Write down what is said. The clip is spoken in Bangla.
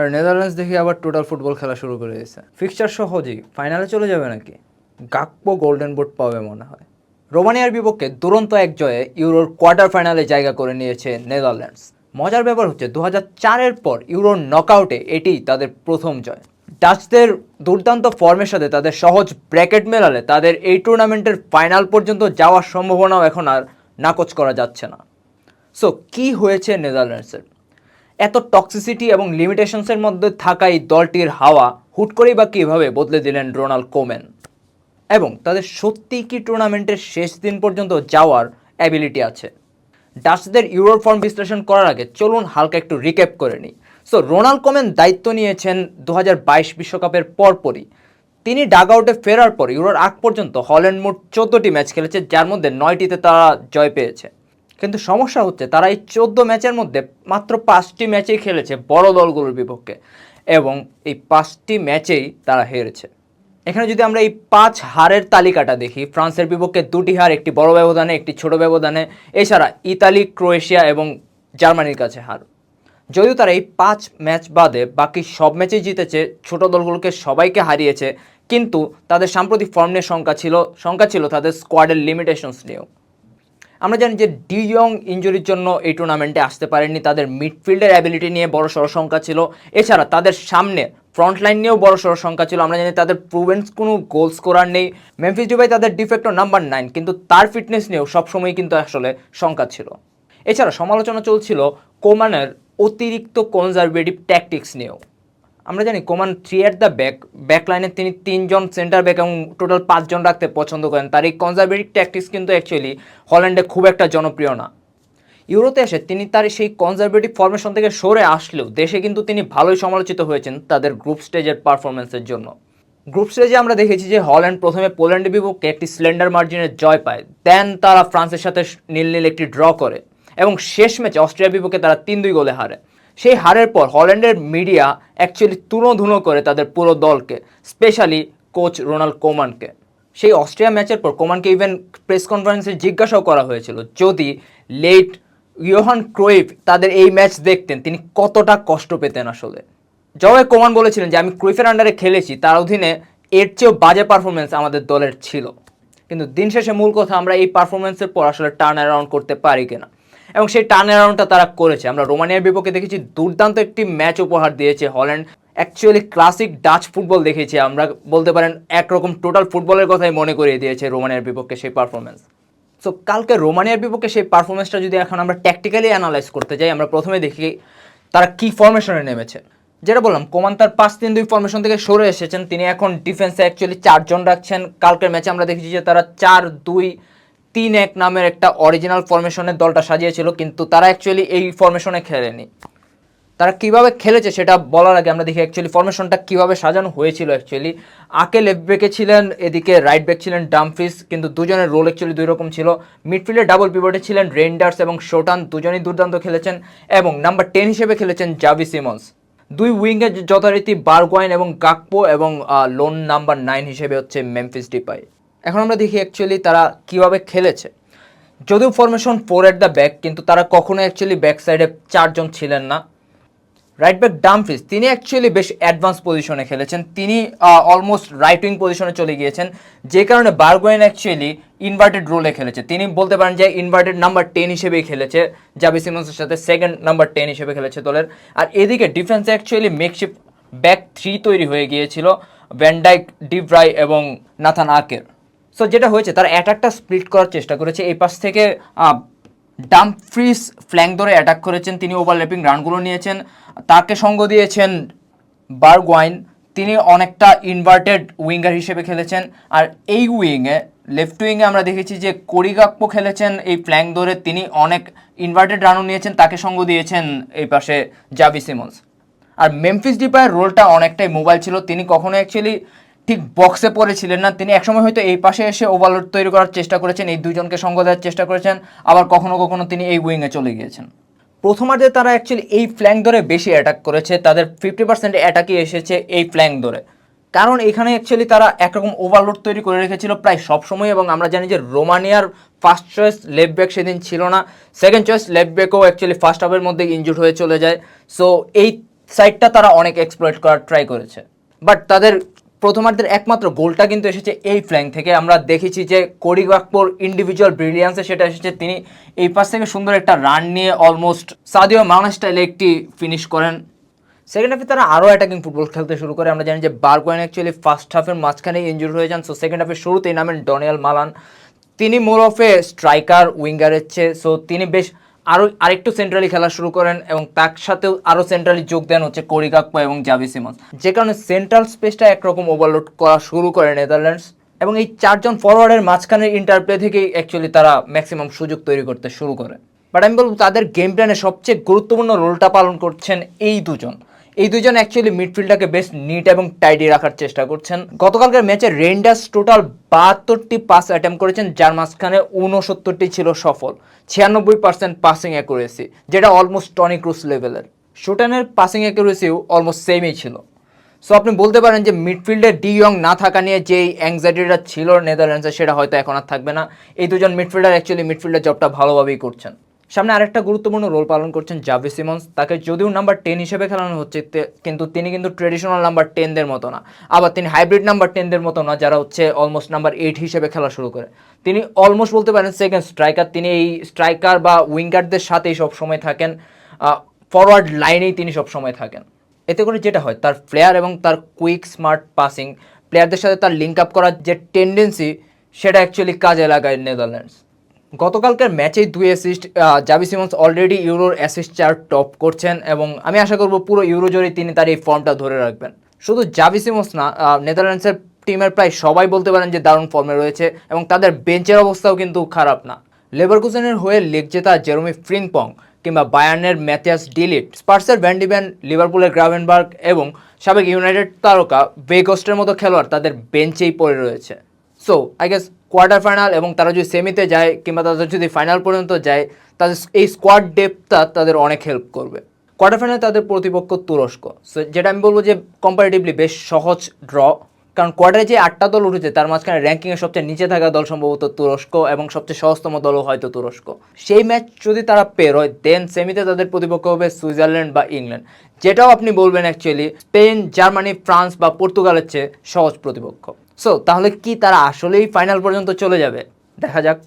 আর নেদারল্যান্ডস দেখে আবার টোটাল ফুটবল খেলা শুরু করে দিয়েছে। ফিক্সচার সহজেই ফাইনালে চলে যাবে নাকি? গাকপো গোল্ডেন বুট পাবে মনে হয়। রোমানিয়ার বিপক্ষে দুরন্ত এক জয়ে ইউরোর কোয়ার্টার ফাইনালে জায়গা করে নিয়েছে নেদারল্যান্ডস। মজার ব্যাপার হচ্ছে দু চারের পর ইউরোর নকআউটে এটি তাদের প্রথম জয়। ডাচদের দুর্দান্ত ফর্মের সাথে তাদের সহজ ব্র্যাকেট মেলালে তাদের এই টুর্নামেন্টের ফাইনাল পর্যন্ত যাওয়ার সম্ভাবনাও এখন আর নাকচ করা যাচ্ছে না। সো কি হয়েছে নেদারল্যান্ডসের? এত টক্সিসিটি এবং লিমিটেশনসের মধ্যে থাকা এই দলটির হাওয়া হুট করেই বা কীভাবে বদলে দিলেন রোনাল্ড কোমেন? এবং তাদের সত্যিই কি টুর্নামেন্টের শেষ দিন পর্যন্ত যাওয়ার অ্যাবিলিটি আছে? ডাচদের ইউরোর ফর্ম বিশ্লেষণ করার আগে চলুন হালকা একটু রিক্যাপ করে নিই। সো রোনাল্ড কোমেন দায়িত্ব নিয়েছেন দু বিশ্বকাপের পরপরই। তিনি ডাগ আউটে ফেরার পর ইউরোর আগ পর্যন্ত হল্যান্ড মোট চোদ্দোটি ম্যাচ খেলেছে, যার মধ্যে নয়টিতে তারা জয় পেয়েছে। কিন্তু সমস্যা হচ্ছে তারা এই চোদ্দ ম্যাচের মধ্যে মাত্র পাঁচটি ম্যাচেই খেলেছে বড় দলগুলোর বিপক্ষে এবং এই পাঁচটি ম্যাচেই তারা হেরেছে। এখানে যদি আমরা এই পাঁচ হারের তালিকাটা দেখি, ফ্রান্সের বিপক্ষে দুটি হার, একটি বড় ব্যবধানে, একটি ছোট ব্যবধানে, এছাড়া ইতালি, ক্রোয়েশিয়া এবং জার্মানির কাছে হার। যদিও তারা এই পাঁচ ম্যাচ বাদে বাকি সব ম্যাচেই জিতেছে, ছোট দলগুলোকে সবাইকে হারিয়েছে, কিন্তু তাদের সাম্প্রতিক ফর্ম নিয়ে শঙ্কা ছিল শঙ্কা ছিল তাদের স্কোয়াডের লিমিটেশনস নিয়েও। আমরা জানি যে ডিয়ং ইঞ্জুরির জন্য এই টুর্নামেন্টে আসতে পারেননি, তাদের মিডফিল্ডের অ্যাবিলিটি নিয়ে বড় সড়ো সংখ্যা ছিল। এছাড়া তাদের সামনে ফ্রন্ট লাইন নিয়েও বড় সড়ো সংখ্যা ছিল। আমরা জানি তাদের প্রুভেন্স কোনো গোল স্কোরার নেই। মেমফিস ডিবাই তাদের ডিফেক্টর নাম্বার নাইন কিন্তু তার ফিটনেস নিয়েও সবসময় কিন্তু আসলে সংখ্যা ছিল। এছাড়া সমালোচনা চলছিল কোমানের অতিরিক্ত কনজারভেটিভ ট্যাকটিক্স নিয়েও। আমরা জানি Koeman three at the back back লাইনে তিনি তিনজন সেন্টার ব্যাক এবং টোটাল পাঁচজন রাখতে পছন্দ করেন। তার এই কনজারভেটিভ ট্যাকটিক্স কিন্তু অ্যাকচুয়ালি হল্যান্ডে খুব একটা জনপ্রিয় না। ইউরোতে এসে তিনি তার সেই কনজারভেটিভ ফরমেশন থেকে সরে আসলেও দেশে কিন্তু তিনি ভালোই সমালোচিত হয়েছেন তাদের গ্রুপ স্টেজের পারফরমেন্সের জন্য। গ্রুপ স্টেজে আমরা দেখেছি যে হল্যান্ড প্রথমে পোল্যান্ডের বিপক্ষে একটি স্লেন্ডার মার্জিনের জয় পায় দেন তারা ফ্রান্সের সাথে নীল নীল একটি ড্র করে এবং শেষ ম্যাচে অস্ট্রিয়ার বিপক্ষে তারা তিন দুই গোলে হারে। সেই হারের পর হল্যান্ডের মিডিয়া অ্যাকচুয়ালি তুনোধুনো করে তাদের পুরো দলকে স্পেশালি কোচ রোনাল্ড কোমানকে। সেই অস্ট্রিয়া ম্যাচের পর কোমানকে ইভেন প্রেস কনফারেন্সে জিজ্ঞাসাও করা হয়েছিল যদি লেট ইয়োহান ক্রোইভ তাদের এই ম্যাচ দেখতেন, তিনি কতটা কষ্ট পেতেন আসলে। জবাই কোমান বলেছিলেন যে, আমি ক্রুইফের আন্ডারে খেলেছি, তার অধীনে এর চেয়েও বাজে পারফরমেন্স আমাদের দলের ছিল। কিন্তু দিন শেষে মূল কথা আমরা এই পারফরমেন্সের পর আসলে টার্ন অ্যারাউন্ড করতে পারি কিনা। এবং সেই টার্ন অ্যারাউন্ডটা তারা করেছে। আমরা রোমানিয়ার বিপক্ষে দেখেছি দুর্দান্ত একটি ম্যাচ উপহার দিয়েছে Holland. Actually classic Dutch football দেখেছি আমরা। বলতে পারেন একরকম টোটাল ফুটবলের কথাই মনে করিয়ে দিয়েছে রোমানিয়ার বিপক্ষে সেই পারফরমেন্স সো কালকে রোমানিয়ার বিপক্ষে সেই পারফরমেন্সটা যদি এখন আমরা ট্যাকটিক্যালি অ্যানালাইজ করতে যাই, আমরা প্রথমে দেখি তারা কি ফরমেশনে নেমেছে। যেটা বললাম কোমান তার পাঁচ তিন দুই ফরমেশন থেকে সরে এসেছেন। তিনি এখন ডিফেন্সে অ্যাকচুয়ালি চারজন রাখছেন। কালকের ম্যাচে আমরা দেখেছি যে তারা চার দুই তিন এক নামের একটা অরিজিনাল ফরমেশনের দলটা সাজিয়েছিল, কিন্তু তারা অ্যাকচুয়ালি এই ফরমেশনে খেলেনি। তারা কীভাবে খেলেছে সেটা বলার আগে আমরা দেখি অ্যাকচুয়ালি ফরমেশনটা কীভাবে সাজানো হয়েছিল অ্যাকচুয়ালি আকে লেফট ব্যাকে ছিলেন, এদিকে রাইট ব্যাক ছিলেন ডামফ্রিস কিন্তু দুজনের রোল অ্যাকচুয়ালি দুই রকম ছিল। মিডফিল্ডে ডাবল পিভটে ছিলেন রেন্ডার্স এবং শোটান, দুজনই দুর্দান্ত খেলেছেন, এবং নাম্বার টেন হিসেবে খেলেছেন জাভি সিমন্স। দুই উইঙ্গে যথারীতি বারগোয়াইন এবং গাকপো এবং লোন নাম্বার নাইন হিসেবে হচ্ছে মেমফিস ডিপাই। এখন আমরা দেখি অ্যাকচুয়ালি তারা কীভাবে খেলেছে। যদিও formation four at the back কিন্তু তারা কখনো অ্যাকচুয়ালি ব্যাক সাইডে চারজন ছিলেন না। রাইট ব্যাক ডামফ্রিজ তিনি অ্যাকচুয়ালি বেশ অ্যাডভান্স পজিশনে খেলেছেন। তিনি অলমোস্ট রাইট উইং পজিশনে চলে গিয়েছেন। যে কারণে বারগোয়েন অ্যাকচুয়ালি ইনভার্টেড রোলে খেলেছে। তিনি বলতে পারেন যে ইনভার্টেড নাম্বার টেন হিসেবেই খেলেছে জাবি সিমন্সের সাথে সেকেন্ড নাম্বার টেন হিসেবে খেলেছে দলের। আর এদিকে ডিফেন্সে অ্যাকচুয়ালি মেকশিপ ব্যাক থ্রি তৈরি হয়ে গিয়েছিল ভ্যান্ডাইক ডিভ্রাই এবং নাথান আকের সো যেটা হয়েছে, তারা অ্যাটাকটা স্প্লিট করার চেষ্টা করেছে। এই পাশ থেকে ডামফ্রিস ফ্ল্যাঙ্ক ধরে অ্যাটাক করেছেন। তিনি ওভারল্যাপিং রানগুলো নিয়েছেন। তাকে সঙ্গ দিয়েছেন বার্গওয়াইন তিনি অনেকটা ইনভার্টেড উইঙ্গার হিসেবে খেলেছেন। আর এই উইংয়ে লেফট উইংয়ে আমরা দেখেছি যে করিগাপ্পো খেলেছেন এই ফ্ল্যাঙ্ক ধরে। তিনি অনেক ইনভার্টেড রানও নিয়েছেন। তাকে সঙ্গ দিয়েছেন এই পাশে জাবি সিমন্স আর মেমফিস ডিপায়ের রোলটা অনেকটাই মোবাইল ছিল। তিনি কখনো অ্যাকচুয়ালি ঠিক বক্সে পড়েছিলেন না। তিনি একসময় হয়তো এই পাশে এসে ওভারলোড তৈরি করার চেষ্টা করেছেন, এই দুজনকে সঙ্গ দেওয়ার চেষ্টা করেছেন, আবার কখনো কখনো তিনি এই উইংয়ে চলে গিয়েছেন। প্রথমার্ধে তারা অ্যাকচুয়ালি এই ফ্ল্যাঙ্ক ধরে বেশি অ্যাটাক করেছে, তাদের ফিফটি পার্সেন্ট অ্যাটাকই এসেছে এই ফ্ল্যাঙ্ক ধরে। কারণ এখানে অ্যাকচুয়ালি তারা একরকম ওভারলোড তৈরি করে রেখেছিল প্রায় সব সময় এবং আমরা জানি যে রোমানিয়ার ফার্স্ট চয়েস লেফট ব্যাক সেদিন ছিল না। সেকেন্ড চয়েস লেফট ব্যাকও অ্যাকচুয়ালি ফার্স্ট হাফের মধ্যে ইনজুর হয়ে চলে যায়। সো এই সাইডটা তারা অনেক এক্সপ্লয়েট করার ট্রাই করেছে। বাট তাদের প্রথমার্ধের একমাত্র গোলটা কিন্তু এসেছে এই ফ্ল্যাঙ্ক থেকে। আমরা দেখেছি যে কোরি গাকপোর ইন্ডিভিজুয়াল ব্রিলিয়ান্সে সেটা এসেছে। তিনি এই পাশ থেকে সুন্দর একটা রান নিয়ে অলমোস্ট সাদিও মানা স্টাইলে একটি ফিনিশ করেন। সেকেন্ড হাফে তারা আরও অ্যাটাকিং ফুটবল খেলতে শুরু করে। আমরা জানি যে বারকোয়েন অ্যাকচুয়ালি ফার্স্ট হাফের মাঝখানে ইনজুর হয়ে যান। সো সেকেন্ড হাফের শুরুতেই নামেন ডনিয়াল মালান। তিনি মোর অফ এ স্ট্রাইকার উইঙ্গারের চেয়ে। সো তিনি বেশ আরও আরেকটু সেন্ট্রালি খেলা শুরু করেন এবং তার সাথেও আরও সেন্ট্রালি যোগ দেন হচ্ছে কোরিকাকপা এবং জাভি সিমন্স। যে কারণে সেন্ট্রাল স্পেসটা একরকম ওভারলোড করা শুরু করে নেদারল্যান্ডস এবং এই চারজন ফরওয়ার্ডের মাঝখানের ইন্টারপ্লে থেকেই অ্যাকচুয়ালি তারা ম্যাক্সিমাম সুযোগ তৈরি করতে শুরু করে। বাট আমি বলব তাদের গেম প্ল্যানে সবচেয়ে গুরুত্বপূর্ণ রোলটা পালন করছেন এই দুজন। এই দুজন অ্যাকচুয়ালি মিডফিল্ডটাকে বেশ নিট এবং টাইডি রাখার চেষ্টা করছেন। গতকালকার ম্যাচে রেন্ডার্স টোটাল বাহাত্তরটি পাস অ্যাটেম্প করেছেন, যার মাঝখানে ঊনসত্তরটি ছিল সফল। ছিয়ানব্বই পার্সেন্ট পাসিং অ্যাকুরেসি যেটা অলমোস্ট টনি ক্রুস লেভেলের শুটানের পাসিং অ্যাকুরেসিও অলমোস্ট সেমই ছিল। সো আপনি বলতে পারেন যে মিডফিল্ডে ডি ইয়ং না থাকা নিয়ে যেই অ্যাংজাইটিটা ছিল নেদারল্যান্ডসে সেটা হয়তো এখন আর থাকবে না। এই দুজন মিডফিল্ডার অ্যাকচুয়ালি মিডফিল্ডের জবটা ভালোভাবেই করছেন। সামনে আরেকটা গুরুত্বপূর্ণ রোল পালন করছেন জাভি সিমন্স। তাকে যদিও নাম্বার টেন হিসেবে খেলানো হচ্ছে কিন্তু তিনি কিন্তু ট্রেডিশনাল নাম্বার টেনদের মতো না। আবার তিনি হাইব্রিড নাম্বার টেনদের মতো না, যারা হচ্ছে অলমোস্ট নাম্বার এইট হিসেবে খেলা শুরু করে। তিনি অলমোস্ট বলতে পারেন সেকেন্ড স্ট্রাইকার তিনি এই স্ট্রাইকার বা উইঙ্গারদের সাথেই সবসময় থাকেন। ফরওয়ার্ড লাইনেই তিনি সবসময় থাকেন। এতে করে যেটা হয়, তার প্লেয়ার এবং তার কুইক স্মার্ট পাসিং প্লেয়ারদের সাথে তার লিঙ্ক আপ করার যে টেন্ডেন্সি সেটা অ্যাকচুয়ালি কাজে লাগায় নেদারল্যান্ডস। গতকালকার ম্যাচেই দুই অ্যাসিস্ট জাভি সিমন্স অলরেডি ইউরোর অ্যাসিস্ট চার টপ করছেন এবং আমি আশা করব পুরো ইউরো জুড়ে তিনি তার এই ফর্মটা ধরে রাখবেন। শুধু জাভি সিমন্স না নেদারল্যান্ডসের টিমের প্রায় সবাই বলতে পারেন যে দারুণ ফর্মে রয়েছে এবং তাদের বেঞ্চের অবস্থাও কিন্তু খারাপ না। লেভারকুসেনের হয়ে লেগ জেতা জেরোমি ফ্রিংপং কিংবা বায়ার্নের ম্যাথিয়াস ডিলিট, স্পার্সের ভ্যান্ডিব্যান লিভারপুলের গ্রাভেনবার্গ এবং সাবেক ইউনাইটেড তারকা বেগস্টের মতো খেলোয়াড় তাদের বেঞ্চেই পড়ে রয়েছে। So I guess quarter final এবং তারা যদি সেমিতে যায় কিংবা তাদের যদি ফাইনাল পর্যন্ত যায়, তাদের এই স্কোয়াড ডেপটা তাদের অনেক হেল্প করবে। কোয়ার্টার ফাইনালে তাদের প্রতিপক্ষ তুরস্ক। সো যেটা আমি বলব যে কম্পারেটিভলি বেশ সহজ ড্র কারণ কোয়ার্টারে যে আটটা দল উঠেছে, তার মাঝখানে র্যাঙ্কিংয়ে সবচেয়ে নিচে থাকা দল সম্ভবত তুরস্ক এবং সবচেয়ে সহজতম দলও হয়তো তুরস্ক। সেই ম্যাচ যদি তারা পের হয় দেন সেমিতে তাদের প্রতিপক্ষ হবে সুইজারল্যান্ড বা ইংল্যান্ড। যেটাও আপনি বলবেন অ্যাকচুয়ালি স্পেন, জার্মানি, ফ্রান্স বা পর্তুগালের চেয়ে সহজ প্রতিপক্ষ। সো তাহলে কি তারা আসলেই ফাইনাল পর্যন্ত চলে যাবে? দেখা যাক।